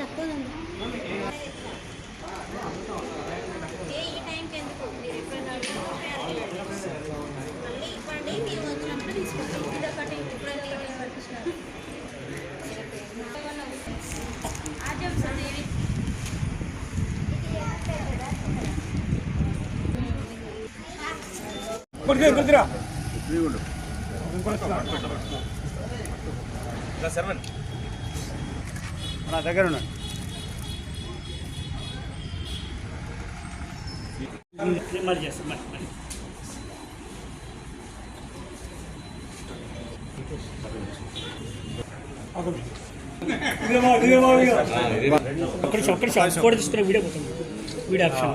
దక్కునండి నా దగ్గర ఉన్నాడు. మరి చేస్తాం మరి మరి ఒక్క నిమిషం ఒక్క నిమిషం. ఫోటో తీసుకునే వీడియో పోతుంది. Video option.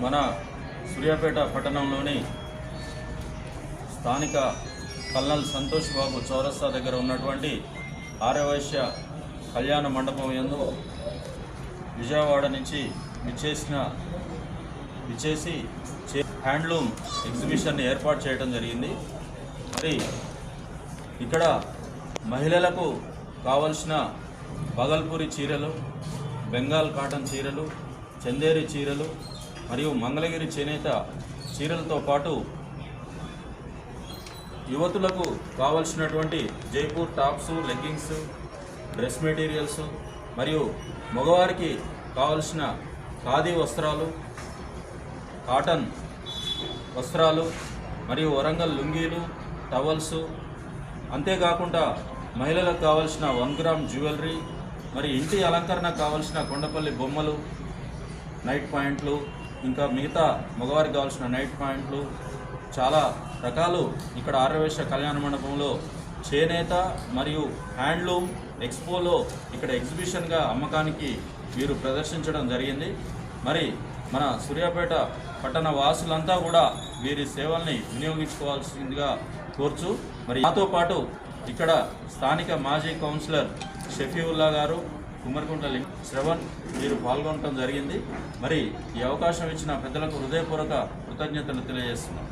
మన సూర్యాపేట పట్టణంలోని స్థానిక కల్నల్ సంతోష్ బాబు చౌరస్తా దగ్గర ఉన్నటువంటి ఆర్యవైశ్య కళ్యాణ మండపం యందు విజయవాడ నుంచి విచ్చేసిన విచ్చేసి చే- హ్యాండ్లూమ్ ఎగ్జిబిషన్ ఏర్పాటు చేయడం జరిగింది. మరి ఇక్కడ మహిళలకు కావలసిన బగల్పూరి చీరలు బెంగాల్ కాటన్ చీరలు చందేరి చీరలు మరియు మంగళగిరి చేనేత చీరలతో పాటు యువతులకు కావలసినటువంటి Jaipur tops leggings dress materials మరియు మగవారికి కావలసిన ఖాదీ వస్త్రాలు కాటన్ వస్త్రాలు మరియు వరంగల్ లుంగీలు టవల్స్. అంతేకాకుండా మహిళలకు కావలసిన వన్ గ్రామ్ జ్యువెలరీ మరి ఇంటి అలంకరణ కావాల్సిన కొండపల్లి బొమ్మలు నైట్ పాయింట్లు ఇంకా మిగతా మగవారికి కావాల్సిన నైట్ పాయింట్లు చాలా రకాలు ఇక్కడ ఆర్యవేశ కళ్యాణ మండపంలో చేనేత మరియు హ్యాండ్లూమ్ ఎక్స్పోలో ఇక్కడ ఎగ్జిబిషన్గా అమ్మకానికి వీరు ప్రదర్శించడం జరిగింది. మరి మన సూర్యాపేట పట్టణ వాసులంతా కూడా వీరి సేవల్ని వినియోగించుకోవాల్సిందిగా కోర్చు. మరి నాతో పాటు ఇక్కడ స్థానిక మాజీ కౌన్సిలర్ షఫీవుల్లా గారు కుమ్మరికుంట లిం- శ్రవణ్ వీరు పాల్గొనడం జరిగింది. మరి ఈ అవకాశం ఇచ్చిన పెద్దలకు హృదయపూర్వక కృతజ్ఞతలు తెలియజేస్తున్నాం.